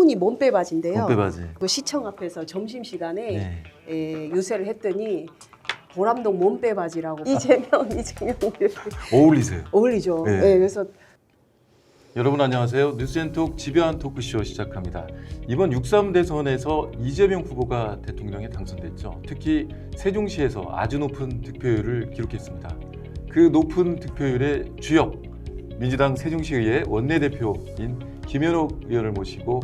화분이 몸빼바지인데요. 몸빼바지. 그 시청 앞에서 점심 시간에 네. 에, 유세를 했더니 보람동 몸빼바지라고 이재명 이재명 이렇게 어울리세요. 어울리죠. 네. 네, 그래서 여러분 안녕하세요. 뉴스앤톡 집요한 토크쇼 시작합니다. 이번 6.3 대선에서 이재명 후보가 대통령에 당선됐죠. 특히 세종시에서 아주 높은 득표율을 기록했습니다. 그 높은 득표율의 주역 민주당 세종시의회 원내대표인 김현옥 의원을 모시고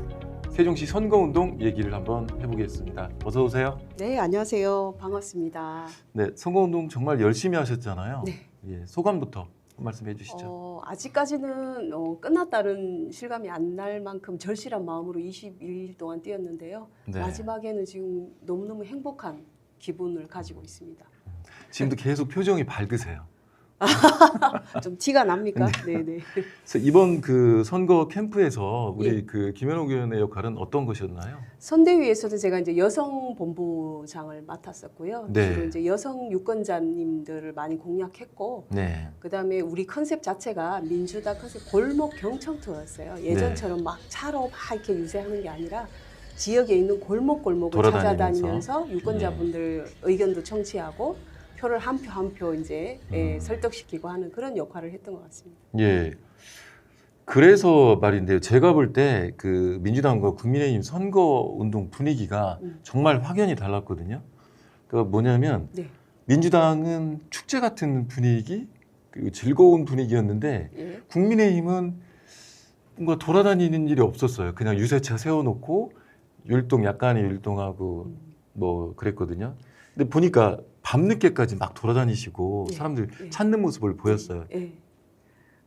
세종시 선거운동 얘기를 한번 해보겠습니다. 어서 오세요. 네 안녕하세요 반갑습니다. 네, 선거운동 정말 열심히 하셨잖아요. 네. 예, 소감부터 한 말씀해 주시죠. 어, 아직까지는 어, 끝났다는 실감이 안 날 만큼 절실한 마음으로 21일 동안 뛰었는데요. 네. 마지막에는 지금 너무너무 행복한 기분을 가지고 있습니다. 지금도 계속 표정이 밝으세요. 좀 티가 납니까? 네, 네. 그래서 이번 그 선거 캠프에서 우리 예. 그 김현옥 의원의 역할은 어떤 것이었나요? 선대위에서도 제가 이제 여성 본부장을 맡았었고요. 네. 주로 이제 여성 유권자님들을 많이 공략했고, 네. 그다음에 우리 컨셉 자체가 민주당 컨셉 골목 경청 투어였어요. 네. 예전처럼 막 차로 막 이렇게 유세하는 게 아니라 지역에 있는 골목 골목을. 찾아다니면서 유권자분들 의견도 청취하고 표를 한 표 한 표 이제 예, 음. 설득시키고 하는 그런 역할을 했던 것 같습니다. 예. 그래서 말인데요. 제가 볼 때 그 민주당과 국민의힘 선거 운동 분위기가 음. 정말 확연히 달랐거든요. 그 뭐냐면 네. 민주당은 축제 같은 분위기, 그 즐거운 분위기였는데 예. 국민의힘은 뭔가 돌아다니는 일이 없었어요. 그냥 유세차 세워놓고 율동 약간의 율동하고 음. 뭐 그랬거든요. 근데 보니까 밤늦게까지 막 돌아다니시고 네. 사람들 네. 찾는 모습을 보였어요. 예.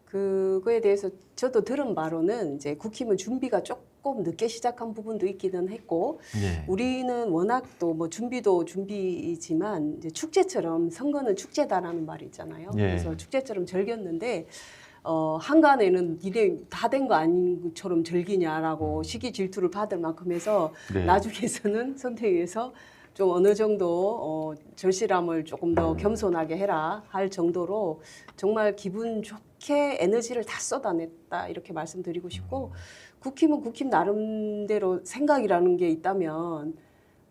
그거에 대해서 저도 들은 바로는 이제 국힘은 준비가 조금 늦게 시작한 부분도 있기는 했고 예. 우리는 워낙 또 뭐 준비도 준비이지만 이제 축제처럼 선거는 축제다라는 말이 있잖아요. 예. 그래서 축제처럼 즐겼는데 어, 한간에는 니네 다 된 거 아닌 것처럼 즐기냐라고 시기 질투를 받을 만큼 해서 네. 나중에서는 선택위에서 좀 어느 정도 어, 절실함을 조금 더 겸손하게 해라 할 정도로 정말 기분 좋게 에너지를 다 쏟아냈다 이렇게 말씀드리고 싶고 국힘은 국힘 나름대로 생각이라는 게 있다면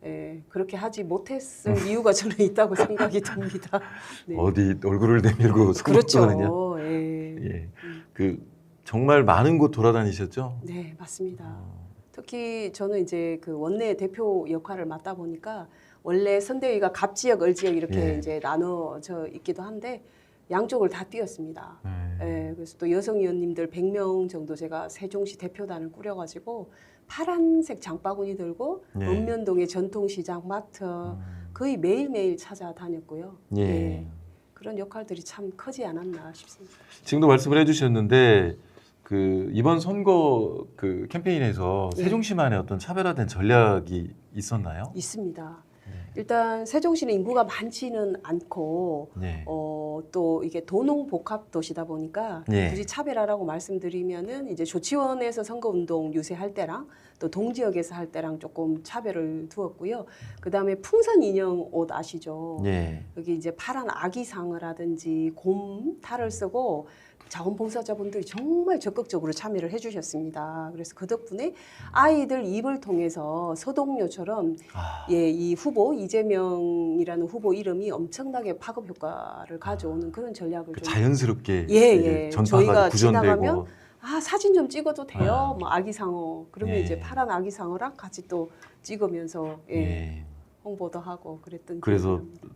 예, 그렇게 하지 못했을 이유가 저는 있다고 생각이 듭니다. 네. 어디 얼굴을 내밀고. 그렇죠. 예. 예. 음. 그 정말 많은 곳 돌아다니셨죠? 네, 맞습니다. 어, 특히 저는 이제 그 원내 대표 역할을 맡다 보니까 원래 선대위가 갑 지역, 을 지역 이렇게 예. 이제 나눠져 있기도 한데 양쪽을 다 뛰었습니다. 네. 예, 그래서 또 여성 의원님들 100명 정도 제가 세종시 대표단을 꾸려가지고 파란색 장바구니 들고 예. 읍면동의 전통시장, 마트 음, 거의 매일매일 찾아다녔고요. 예. 예. 그런 역할들이 참 크지 않았나 싶습니다. 지금도 말씀을 해주셨는데 그 이번 선거 그 캠페인에서 예. 세종시만의 어떤 차별화된 전략이 있었나요? 있습니다. 네. 일단 세종시는 인구가 많지는 않고 네. 어, 또 이게 도농 복합 도시다 보니까 예. 굳이 차별화라고 말씀드리면은 이제 조치원에서 선거 운동 유세할 때랑 또 동지역에서 할 때랑 조금 차별을 두었고요. 그 다음에 풍선 인형 옷 아시죠? 예. 여기 이제 파란 아기상을 하든지 곰 탈을 쓰고 자원봉사자분들이 정말 적극적으로 참여를 해주셨습니다. 그래서 그 덕분에 아이들 입을 통해서 서동요처럼 아, 예, 이 후보 이재명이라는 후보 이름이 엄청나게 파급 효과를 가져오는 그런 전략을 그좀 자연스럽게 예, 예. 전파가 저희가 구전되고 지나가면 아 사진 좀 찍어도 돼요. 아. 뭐 아기상어 그러면 예. 이제 파란 아기상어랑 같이 또 찍으면서 예, 예. 홍보도 하고 그랬던 그래서 기억이 납니다.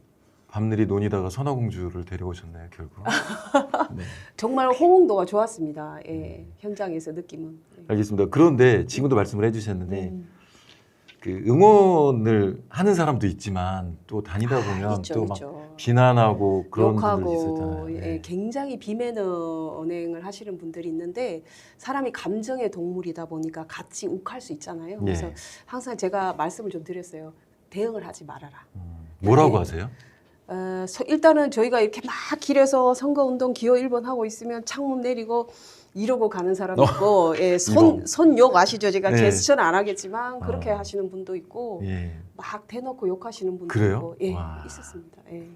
밤늘이 논이다가 선화공주를 데려오셨나요 결국? 네. 정말 호응도가 좋았습니다. 예, 음. 현장에서 느낌은. 예. 알겠습니다. 그런데 지금도 말씀을 해주셨는데 음. 그 응원을 하는 사람도 있지만 또 다니다 보면 아, 또 막. 비난하고 그런 욕하고 있었잖아요. 예, 네. 굉장히 비매너 언행을 하시는 분들이 있는데 사람이 감정의 동물이다 보니까 같이 욱할 수 있잖아요. 그래서 예. 항상 제가 말씀을 좀 드렸어요. 대응을 하지 말아라. 음, 뭐라고 네. 하세요? 어, 서- 일단은 저희가 이렇게 막 길에서 선거운동 기호 1번 하고 있으면 창문 내리고 이러고 가는 사람 어, 있고 예, 손. 손욕 아시죠? 제가 네. 제스처는 안 하겠지만 그렇게 어. 하시는 분도 있고 예. 막 대놓고 욕하시는 분도 그래요? 있고 예, 와. 있었습니다. 예.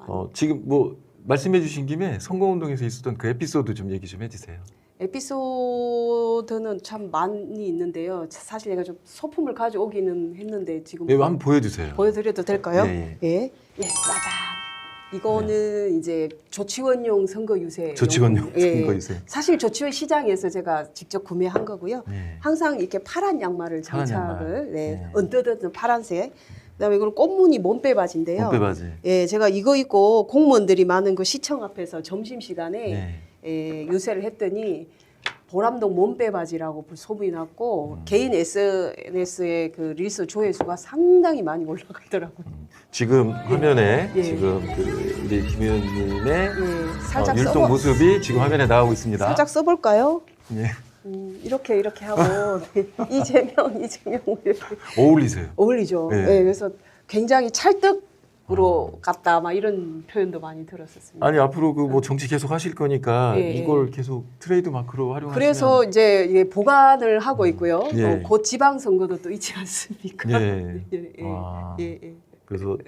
어, 지금 뭐 말씀해 주신 김에 선거운동에서 있었던 그 에피소드 좀 얘기 좀 해주세요. 에피소드는 참 많이 있는데요. 사실 제가 좀 소품을 가져오기는 했는데 지금 네, 한번 보여주세요. 보여드려도 될까요? 예, 예. 예. 짜잔. 이거는 이제 조치원용 선거 유세. 네. 조치원용 예. 선거 유세. 사실 조치원 시장에서 제가 직접 구매한 거고요. 네. 항상 이렇게 파란 양말을 파란 장착을 양말. 네, 네. 언뜻언뜻 파란색. 그다음에 이거는 꽃무늬 몸빼 바지인데요. 몸빼 바지. 예, 제가 이거 입고 공무원들이 많은 그 시청 앞에서 점심 시간에 네. 예, 유세를 했더니 보람동 몸빼 바지라고 소문이 났고 음. 개인 SNS의 그 릴스 조회수가 상당히 많이 올라가더라고요. 지금 화면에 예. 지금 그 우리 김 의원님의 예, 살짝 어, 써보, 모습이 지금 화면에 나오고 있습니다. 살짝 써볼까요? 예. 음, 이렇게 이렇게 하고 이재명 이재명 이렇게 어울리세요. 어울리죠. 네. 예, 그래서 굉장히 찰떡 으로 같다 막 이런 표현도 많이 들었었습니다. 아니 앞으로 그 뭐 정치 계속 하실 거니까 예, 이걸 계속 트레이드 마크로 활용하시면 그래서 이제 이게 보관을 하고 있고요. 예. 어, 곧 지방 선거도 또 있지 않습니까? 예. 예, 예, 와. 예, 예. 그래서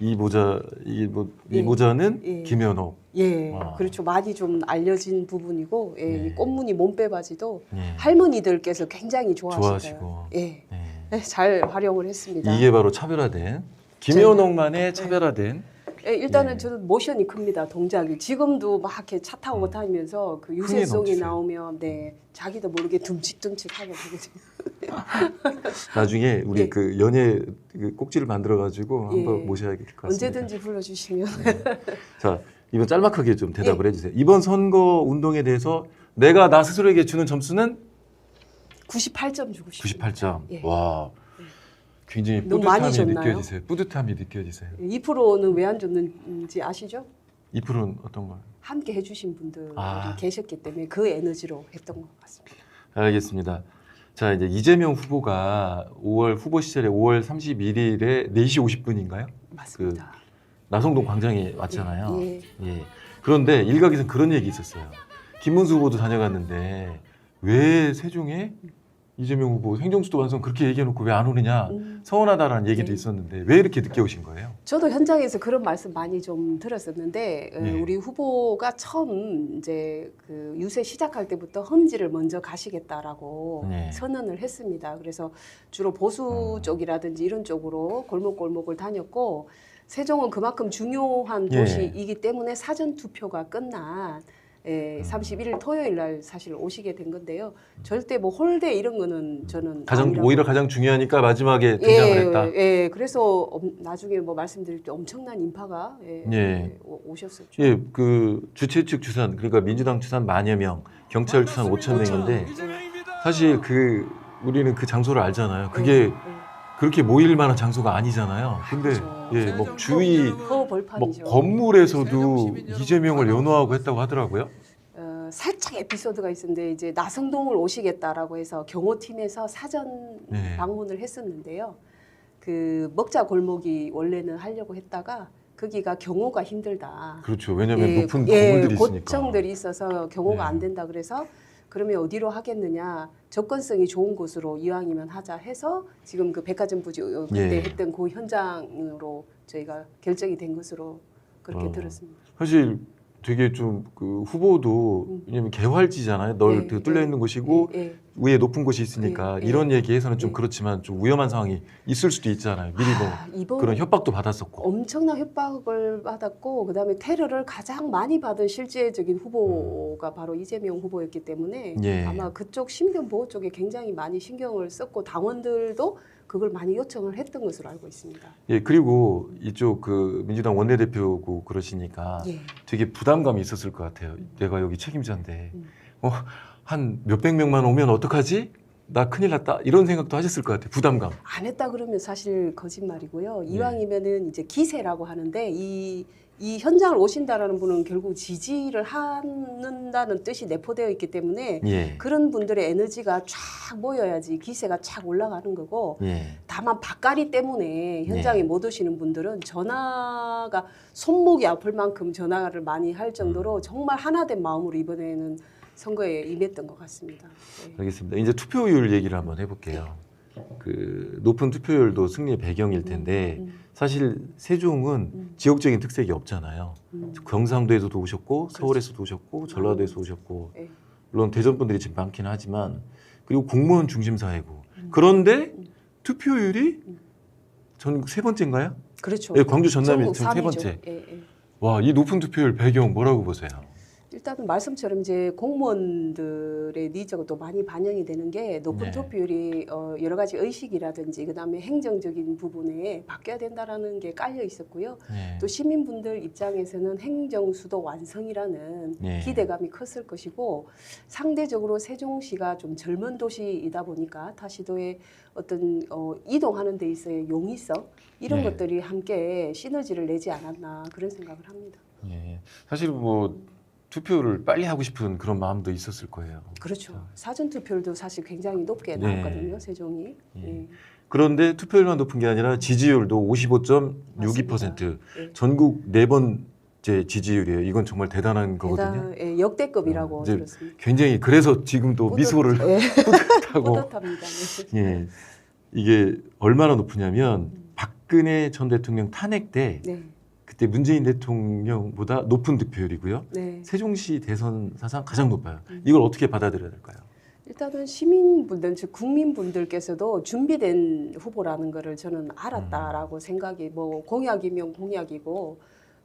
이 모자 이, 모, 이 예. 모자는 예. 김현옥. 예, 와. 그렇죠. 많이 좀 알려진 부분이고, 예, 네. 이 꽃무늬 몸빼 바지도 예. 할머니들께서 굉장히. 좋아하시고. 예, 예. 네, 잘 활용을 했습니다. 이게 바로 차별화된 김현옥만의 차별화된 예, 일단은 예. 저는 모션이 큽니다. 동작이 지금도 막 이렇게 차 타고 다니면서 그 유세송이 넘치세요. 나오면 네 자기도 모르게 둠칫둠칫하게 되거든요. 나중에 우리 예. 그 연예 그 꼭지를 만들어 가지고 예. 한번 모셔야 될 것 같습니다. 언제든지 불러주시면 자, 이번 짤막하게 좀 대답을 예. 해주세요. 이번 선거 운동에 대해서 내가 나 스스로에게 주는 점수는 98점 주고 싶습니다. 98점. 예. 와, 굉장히 너무 많이 뿌듯함이 줬나요? 느껴지세요. 뿌듯함이 느껴지세요. 2%는 왜 안 줬는지 아시죠? 2%는 어떤 걸? 함께 해주신 분들이 아. 계셨기 때문에 그 에너지로 했던 것 같습니다. 알겠습니다. 자, 이제 이재명 후보가 5월 후보 시절에 5월 31일에 4시 50분인가요? 맞습니다. 나성동 광장에 왔잖아요. 예. 예. 그런데 일각에서는 그런 얘기 있었어요. 김문수 후보도 다녀갔는데 왜 세종에 이재명 후보 행정수도 완성 그렇게 얘기해놓고 왜 안 오느냐 음, 서운하다라는 얘기도 네. 있었는데 왜 이렇게 늦게 오신 거예요? 저도 현장에서 그런 말씀 많이 좀 들었었는데 어, 예. 우리 후보가 처음 이제 그 유세 시작할 때부터 험지를 먼저 가시겠다라고 네. 선언을 했습니다. 그래서 주로 보수 음. 쪽이라든지 이런 쪽으로 골목골목을 다녔고 세종은 그만큼 중요한 예. 도시이기 때문에 사전 투표가 끝난 예, 음. 31일 토요일 날 사실 오시게 된 건데요. 절대 뭐 홀대 이런 거는 저는 가장 아니라고 오히려 가장 중요하니까 마지막에 등장을 했다. 예, 그래서 엄- 나중에 뭐 말씀드릴 때 엄청난 인파가 예, 예. 예, 오- 오셨었죠. 예, 그 주최 측 추산 그러니까 민주당 추산 만여 명, 경찰 추산 5천 명인데 사실 그 우리는 그 장소를 알잖아요. 그게 예, 그렇게 모일 만한 장소가 아니잖아요. 근데 그렇죠. 예, 뭐 주위 허뭐 벌판이죠. 건물에서도 이재명을 연호하고 했다고 하더라고요. 어, 살짝 에피소드가 있었는데 이제 나성동을 오시겠다라고 해서 경호팀에서 사전 네. 방문을 했었는데요. 그 먹자 골목이 원래는 하려고 했다가 거기가 경호가 힘들다. 그렇죠. 왜냐하면 예, 높은 예, 건물들이 있으니까. 고청들이 있어서 경호가 네. 안 된다 그래서 그러면 어디로 하겠느냐 접근성이 좋은 곳으로 이왕이면 하자 해서 지금 그 백화점 부지 그때 예. 했던 그 현장으로 저희가 결정이 된 것으로 그렇게 어. 들었습니다. 사실 되게 좀 그 후보도 음. 왜냐면 개활지잖아요. 널 예, 그 뚫려 예. 있는 곳이고 예, 예. 위에 높은 곳이 있으니까 예, 예. 이런 얘기해서는 좀 예. 그렇지만 좀 위험한 상황이 있을 수도 있잖아요. 미리 뭐 아, 이번 그런 협박도 받았었고. 엄청난 협박을 받았고 그다음에 테러를 가장 많이 받은 실제적인 후보가 바로 이재명 후보였기 때문에 예. 아마 그쪽 신변 보호 쪽에 굉장히 많이 신경을 썼고 당원들도 그걸 많이 요청을 했던 것으로 알고 있습니다. 예 그리고 이쪽 그 민주당 원내대표고 그러시니까 예. 되게 부담감이 있었을 것 같아요. 내가 여기 책임자인데 음. 어, 한 몇백 명만 오면 어떡하지? 나 큰일 났다 이런 생각도 하셨을 것 같아요. 부담감. 안 했다 그러면 사실 거짓말이고요. 네. 이왕이면은 이제 기세라고 하는데 이, 이 현장을 오신다라는 분은 결국 지지를 하는다는 뜻이 내포되어 있기 때문에 예. 그런 분들의 에너지가 쫙 모여야지 기세가 착 올라가는 거고 예. 다만 밥가리 때문에 현장에 못 오시는 분들은 전화가 손목이 아플 만큼 전화를 많이 할 음. 정도로 정말 하나 된 마음으로 이번에는 선거에 임했던 것 같습니다. 네. 알겠습니다. 이제 투표율 얘기를 한번 해볼게요. 그 높은 투표율도 승리의 배경일 텐데 음, 사실 세종은 음. 지역적인 특색이 없잖아요. 음, 경상도에서도 오셨고 그렇죠. 서울에서도 오셨고 전라도에서 오셨고 네. 물론 대전 분들이 지금 많기는 하지만 그리고 공무원 중심 사회고 그런데 음. 투표율이 음. 전국 세 번째인가요? 그렇죠. 예, 광주 전남이 세 3위죠. 번째. 예, 예. 와, 이 높은 투표율 배경 뭐라고 보세요? 일단은 말씀처럼 이제 공무원들의 니즈가 또 많이 반영이 되는 게 높은 네. 투표율이 어, 여러 가지 의식이라든지 그다음에 행정적인 부분에 바뀌어야 된다라는 게 깔려 있었고요. 예. 또 시민분들 입장에서는 행정 수도 완성이라는 예. 기대감이 컸을 것이고 상대적으로 세종시가 좀 젊은 도시이다 보니까 타 시도에 어떤 어, 이동하는 데 있어의 용이성 이런 예. 것들이 함께 시너지를 내지 않았나 그런 생각을 합니다. 예. 사실 뭐 투표를 빨리 하고 싶은 그런 마음도 있었을 거예요. 그렇죠. 사전 투표율도 사실 굉장히 높게 네. 나왔거든요. 세종이. 예. 예. 그런데 투표율만 높은 게 아니라 지지율도 55.62%. 예. 전국 네 번째 지지율이에요. 이건 정말 대단한 거거든요. 대단, 예, 역대급이라고 어, 이제 들었습니다. 굉장히 그래서 지금도 뿌듯- 미소를 예, 뿌듯하고 뿌듯합니다. 네. 예. 이게 얼마나 높으냐면 박근혜 전 대통령 탄핵 때 네, 그때 문재인 대통령보다 높은 득표율이고요. 네. 세종시 대선 사상 가장 높아요. 음. 이걸 어떻게 받아들여야 될까요? 일단은 시민분들, 즉 국민분들께서도 준비된 후보라는 거를 저는 알았다라고 생각이 뭐 공약이면 공약이고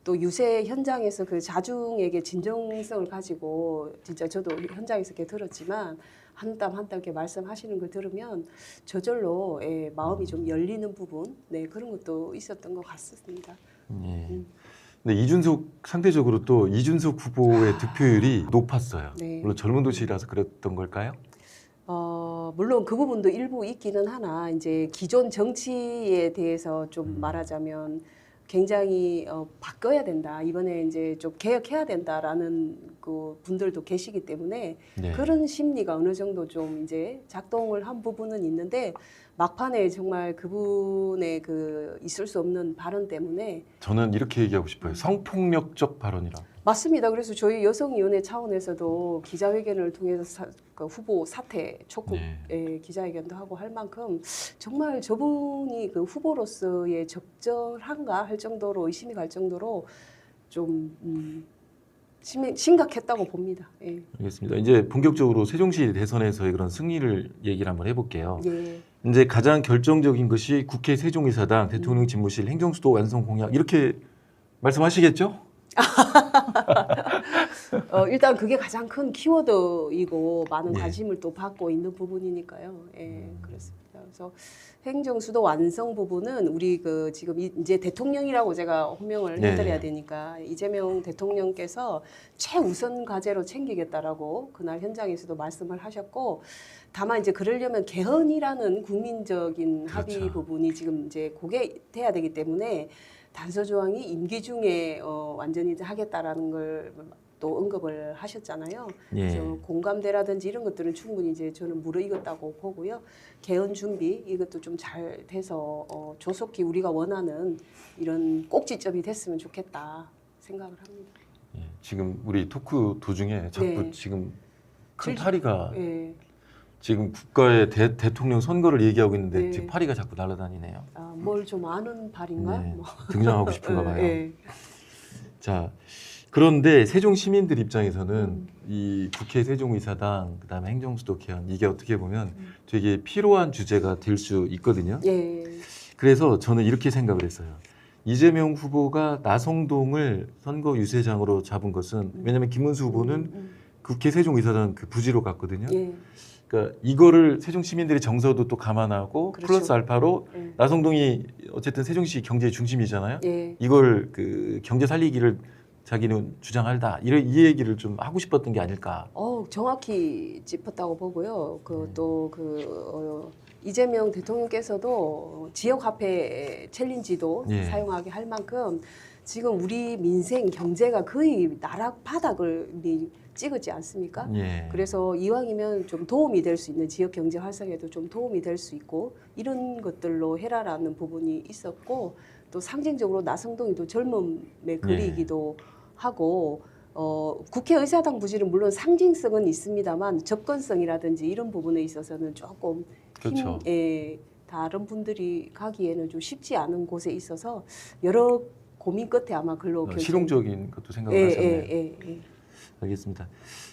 또 유세 현장에서 그 자중에게 진정성을 가지고 진짜 저도 현장에서 이렇게 들었지만 한 땀 한 땀 이렇게 말씀하시는 걸 들으면 저절로 예, 마음이 좀 열리는 부분 네 그런 것도 있었던 것 같습니다. 예. 음. 근데 이준석 상대적으로 또 이준석 후보의 득표율이 높았어요. 네. 물론 젊은 도시라서 그랬던 걸까요? 어, 물론 그 부분도 일부 있기는 하나 이제 기존 정치에 대해서 좀 음. 말하자면 굉장히 어, 바꿔야 된다 이번에 이제 좀 개혁해야 된다라는 그 분들도 계시기 때문에 네. 그런 심리가 어느 정도 좀 이제 작동을 한 부분은 있는데 막판에 정말 그분의 그 있을 수 없는 발언 때문에 저는 이렇게 얘기하고 싶어요. 성폭력적 발언이라. 맞습니다. 그래서 저희 여성위원회 차원에서도 기자회견을 통해서 사- 그 후보 사퇴 촉구 네. 예, 기자회견도 하고 할 만큼 정말 저분이 그 후보로서의 적절한가 할 정도로 의심이 갈 정도로 좀 음, 심, 심각했다고 봅니다. 예. 알겠습니다. 이제 본격적으로 세종시 대선에서의 그런 승리를 얘기를 한번 해볼게요. 예. 이제 가장 결정적인 것이 국회 세종이사당 대통령 집무실 행정수도 완성 공약 이렇게 말씀하시겠죠? 어, 일단 그게 가장 큰 키워드이고 많은 예. 관심을 또 받고 있는 부분이니까요. 예, 음. 그렇습니다. 그래서 행정수도 완성 부분은 우리 그 지금 이- 이제 대통령이라고 제가 호명을 네. 해드려야 되니까 이재명 대통령께서 최우선 과제로 챙기겠다라고 그날 현장에서도 말씀을 하셨고 다만 이제 그러려면 개헌이라는 국민적인 합의 그렇죠. 부분이 지금 이제 그게 돼야 되기 때문에 단서 조항이 임기 중에 어, 완전히 이제 하겠다라는 걸 또 언급을 하셨잖아요. 예. 그래서 공감대라든지 이런 것들은 충분히 이제 저는 무르익었다고 보고요. 개헌 준비 이것도 좀 잘 돼서 어, 조속히 우리가 원하는 이런 꼭지점이 됐으면 좋겠다 생각을 합니다. 예. 지금 우리 토크 도중에 자꾸 네. 지금 큰 질- 파리가 예, 지금 국가의 대, 대통령 선거를 얘기하고 있는데 네. 지금 파리가 자꾸 날아다니네요. 아, 뭘 좀 아는 발인가? 네. 뭐. 등장하고 싶은가 봐요. 예, 자, 그런데 세종 시민들 입장에서는 음. 이 국회 세종의사당 그다음에 행정수도 개헌 이게 어떻게 보면 음. 되게 필요한 주제가 될 수 있거든요. 예, 그래서 저는 이렇게 생각을 했어요. 이재명 후보가 나성동을 선거 유세장으로 잡은 것은 왜냐하면 김문수 후보는 음, 국회 세종의사당 그 부지로 갔거든요. 음. 예, 그러니까 이거를 세종 시민들의 정서도 또 감안하고 그렇죠. 플러스 알파로 예, 나성동이 어쨌든 세종시 경제 중심이잖아요. 예. 이걸 그 경제 살리기를 자기는 주장한다. 이런 이 얘기를 좀 하고 싶었던 게 아닐까. 어, 정확히 짚었다고 보고요. 네. 그또그 어, 이재명 대통령께서도 지역 화폐 챌린지도 예. 사용하게 할 만큼 지금 우리 민생 경제가 거의 나락 바닥을 미- 찍었지 않습니까? 예. 그래서 이왕이면 좀 도움이 될 수 있는 지역 경제 활성에도 좀 도움이 될 수 있고 이런 것들로 해라라는 부분이 있었고 또 상징적으로 나성동이 또 젊음의 거리이기도 하고 어, 국회의사당 부지는 물론 상징성은 있습니다만 접근성이라든지 이런 부분에 있어서는 조금 힘, 그렇죠. 예, 다른 분들이 가기에는 좀 쉽지 않은 곳에 있어서 여러 고민 끝에 아마 글로 어, 실용적인 것도 생각을 예, 하셨네요. 예, 예, 예. 알겠습니다.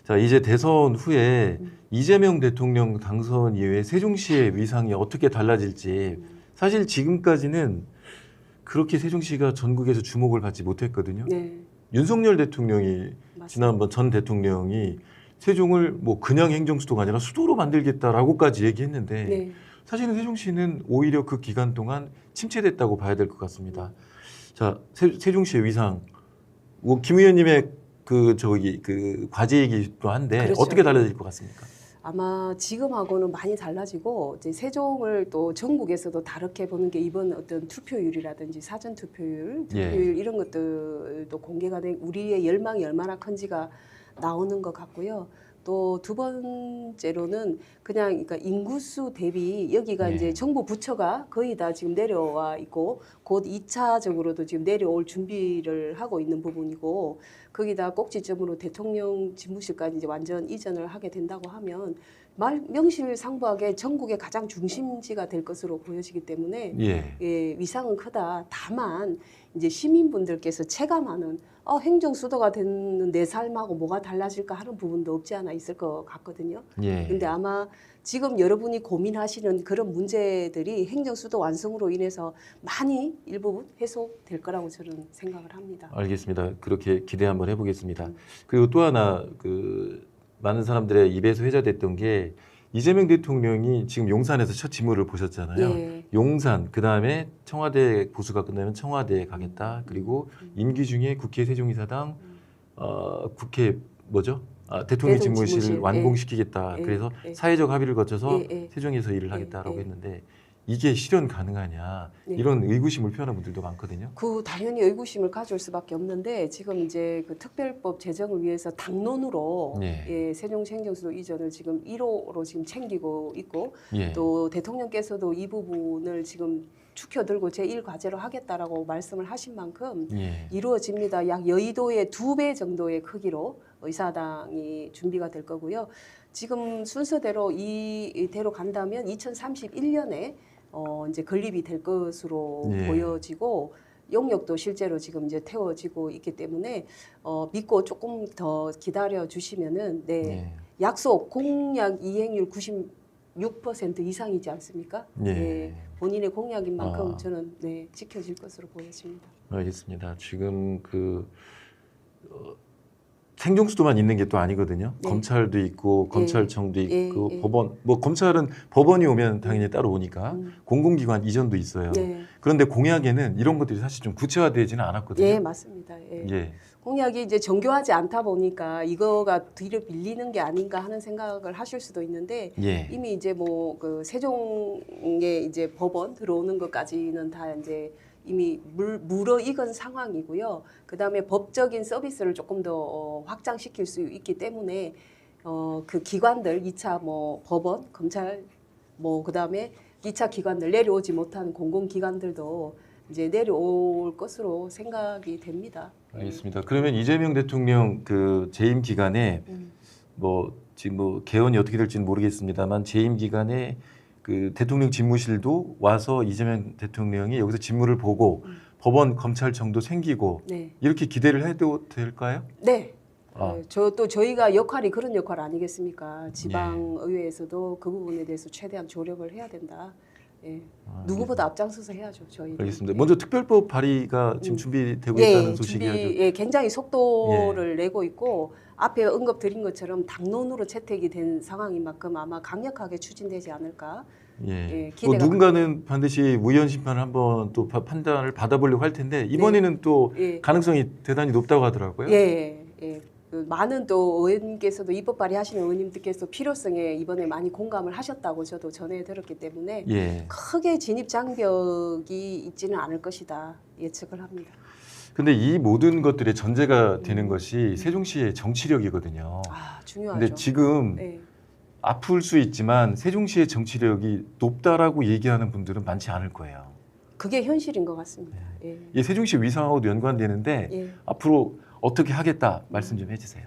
자, 이제 대선 후에 음. 이재명 대통령 당선 이후에 세종시의 위상이 어떻게 달라질지 사실 지금까지는 그렇게 세종시가 전국에서 주목을 받지 못했거든요. 네, 윤석열 대통령이 맞습니다. 지난번 전 대통령이 세종을 뭐 그냥 행정 수도가 아니라 수도로 만들겠다라고까지 얘기했는데 네. 사실은 세종시는 오히려 그 기간 동안 침체됐다고 봐야 될 것 같습니다. 자, 세, 세종시의 위상, 뭐, 김 의원님의 그 저기 그 과제이기도 한데 그렇죠. 어떻게 달라질 것 같습니까? 아마 지금하고는 많이 달라지고 이제 세종을 또 전국에서도 다르게 보는 게 이번 어떤 투표율이라든지 사전 투표율, 예. 투표율 이런 것들도 공개가 된 우리의 열망이 얼마나 큰지가 나오는 것 같고요. 또 두 번째로는 그냥 그러니까 인구수 대비 여기가 예. 이제 정부 부처가 거의 다 지금 내려와 있고 곧 2차적으로도 지금 내려올 준비를 하고 있는 부분이고 거기다 꼭지점으로 대통령 집무실까지 이제 완전 이전을 하게 된다고 하면 말 명실상부하게 전국의 가장 중심지가 될 것으로 보여지기 때문에 예. 예, 위상은 크다. 다만 이제 시민분들께서 체감하는 어, 행정 수도가 되는 내 삶하고 뭐가 달라질까 하는 부분도 없지 않아 있을 것 같거든요. 예. 근데 아마 지금 여러분이 고민하시는 그런 문제들이 행정 수도 완성으로 인해서 많이 일부분 해소될 거라고 저는 생각을 합니다. 알겠습니다. 그렇게 기대 한번 해보겠습니다. 그리고 또 하나 그 많은 사람들의 입에서 회자됐던 게 이재명 대통령이 지금 용산에서 첫 직무를 보셨잖아요. 예. 용산 그 다음에 청와대 보수가 끝나면 청와대에 가겠다. 그리고 임기 중에 국회 세종이사당 어, 국회 뭐죠? 아, 대통령 집무실 집무실, 완공시키겠다. 예, 그래서 예. 사회적 합의를 거쳐서 예, 예. 세종에서 일을 예, 하겠다라고 예. 했는데 이게 실현 가능하냐 네. 이런 의구심을 표현한 분들도 많거든요. 그 당연히 의구심을 가질 수밖에 없는데 지금 이제 그 특별법 제정을 위해서 당론으로 네. 예, 세종시 행정수도 이전을 지금 1호로 지금 챙기고 있고 예. 또 대통령께서도 이 부분을 지금 축혀들고 제1 과제로 하겠다라고 말씀을 하신 만큼 예. 이루어집니다. 약 여의도의 두 배 정도의 크기로 의사당이 준비가 될 거고요. 지금 순서대로 이대로 간다면 2031년에 어 이제 건립이 될 것으로 예. 보여지고 용역도 실제로 지금 이제 태워지고 있기 때문에 어 믿고 조금 더 기다려 주시면은 네. 예. 약속 공약 이행률 96% 이상이지 않습니까? 예. 네, 본인의 공약인 만큼 아. 저는 네, 지켜질 것으로 보여집니다. 알겠습니다. 지금 그 어, 생존수도만 있는 게 또 아니거든요. 네. 검찰도 있고 검찰청도 예, 있고 예. 법원 뭐 검찰은 법원이 오면 당연히 따로 오니까 음. 공공기관 이전도 있어요. 네, 그런데 공약에는 이런 것들이 사실 좀 구체화되지는 않았거든요. 예, 맞습니다. 예. 예. 공약이 이제 정교하지 않다 보니까 이거가 뒤로 밀리는 게 아닌가 하는 생각을 하실 수도 있는데 예. 이미 이제 뭐 그 세종의 이제 법원 들어오는 것까지는 다 이제 이미 물, 물어 익은 상황이고요. 그 다음에 법적인 서비스를 조금 더 어, 확장시킬 수 있기 때문에 어, 그 기관들, 2차 뭐 법원, 검찰, 뭐 그 다음에 2차 기관들 내려오지 못한 공공기관들도 이제 내려올 것으로 생각이 됩니다. 알겠습니다. 그러면 이재명 대통령 그 재임 기간에 음. 뭐 지금 뭐 개헌이 어떻게 될지는 모르겠습니다만 재임 기간에 그 대통령 집무실도 와서 이재명 대통령이 여기서 집무를 보고 음. 법원 검찰청도 생기고 네. 이렇게 기대를 해도 될까요? 네. 아. 저또 저희가 역할이 그런 역할 아니겠습니까? 지방 의회에서도 그 부분에 대해서 최대한 조력을 해야 된다. 예. 아, 누구보다 앞장서서 해야죠, 저희. 알겠습니다. 먼저 특별법 발의가 지금 음. 준비되고 예, 있다는 소식이 준비, 예, 굉장히 속도를 내고 있고 앞에 언급 드린 것처럼 당론으로 채택이 된 상황인 만큼 아마 강력하게 추진되지 않을까. 예. 예, 뭐 기대가 누군가는 반드시 우연 심판을 한번 또 파- 판단을 받아보려고 할 텐데 이번에는 또 예, 가능성이 대단히 높다고 하더라고요. 예, 예. 그 많은 또 의원님께서도 입법 발의하시는 의원님들께서 필요성에 이번에 많이 공감을 하셨다고 저도 전해 들었기 때문에 예. 크게 진입 장벽이 있지는 않을 것이다 예측을 합니다. 근데 이 모든 것들의 전제가 되는 음. 것이 세종시의 정치력이거든요. 아 중요하죠. 근데 지금 네. 아플 수 있지만 세종시의 정치력이 높다라고 얘기하는 분들은 많지 않을 거예요. 그게 현실인 것 같습니다. 예. 이 세종시 위상하고도 연관되는데 예. 앞으로 어떻게 하겠다 말씀 좀 해주세요.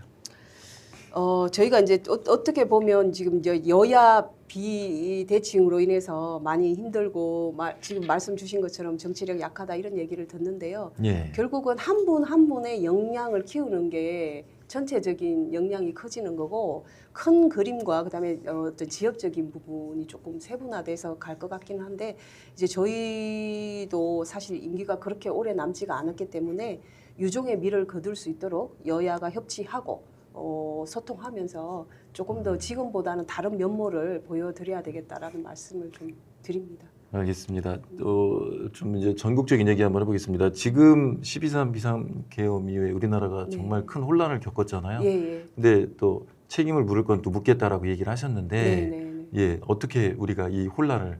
어, 저희가 이제 어, 어떻게 보면 지금 이제 여야 비대칭으로 인해서 많이 힘들고 마, 지금 말씀 주신 것처럼 정치력 약하다 이런 얘기를 듣는데요. 예. 결국은 한 분한 분의 역량을 키우는 게 전체적인 역량이 커지는 거고 큰 그림과 그다음에 어, 어떤 지역적인 부분이 조금 세분화돼서 갈 것 같기는 한데 이제 저희도 사실 임기가 그렇게 오래 남지가 않았기 때문에 유종의 미를 거둘 수 있도록 여야가 협치하고 어, 소통하면서 조금 더 지금보다는 다른 면모를 보여드려야 되겠다라는 말씀을 좀 드립니다. 알겠습니다. 또좀 이제 전국적인 얘기 한번 해보겠습니다. 지금 12.3 비상 계엄 이후에 우리나라가 네. 정말 큰 혼란을 겪었잖아요. 예, 예. 근데 또 책임을 물을 건 또 묻겠다라고 얘기를 하셨는데 네, 네, 네. 예 어떻게 우리가 이 혼란을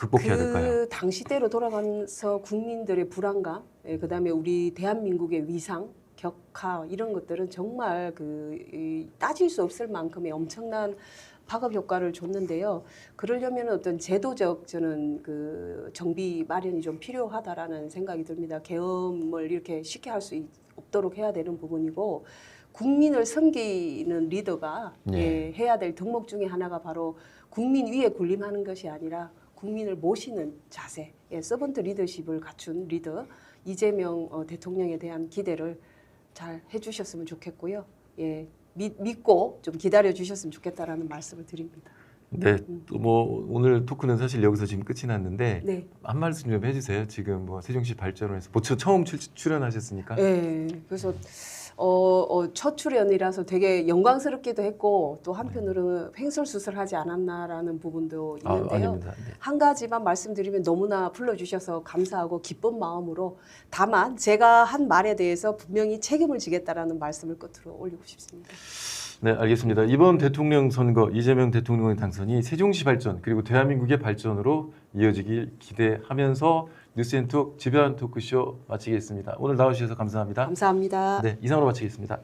극복해야 그 될까요? 당시대로 돌아가면서 국민들의 불안감, 예, 그다음에 우리 대한민국의 위상, 격하 이런 것들은 정말 그 이, 따질 수 없을 만큼의 엄청난 파급 효과를 줬는데요. 그러려면 어떤 제도적 저는 그 정비 마련이 좀 필요하다라는 생각이 듭니다. 계엄을 이렇게 쉽게 할 수 없도록 해야 되는 부분이고 국민을 섬기는 리더가 예. 예, 해야 될 덕목 중에 하나가 바로 국민 위에 군림하는 것이 아니라 국민을 모시는 자세, 예, 서번트 리더십을 갖춘 리더 이재명 어, 대통령에 대한 기대를 잘 해주셨으면 좋겠고요. 예, 믿, 믿고 좀 기다려 주셨으면 좋겠다라는 말씀을 드립니다. 네, 또뭐 오늘 토크는 사실 여기서 지금 끝이 났는데 네, 한 말씀 좀 해주세요. 지금 뭐 세종시 발전을 해서 보초 처음 출, 출연하셨으니까. 예, 그래서 어, 어, 첫 출연이라서 되게 영광스럽기도 했고 또 한편으로는 횡설수설하지 않았나라는 부분도 아, 있는데요. 아닙니다. 네. 한 가지만 말씀드리면 너무나 불러주셔서 감사하고 기쁜 마음으로 다만 제가 한 말에 대해서 분명히 책임을 지겠다라는 말씀을 끝으로 올리고 싶습니다. 네, 알겠습니다. 이번 대통령 선거 이재명 대통령의 당선이 세종시 발전 그리고 대한민국의 발전으로 이어지길 기대하면서 뉴스앤톡 지변 토크쇼 마치겠습니다. 오늘 나와주셔서 감사합니다. 감사합니다. 네, 이상으로 마치겠습니다.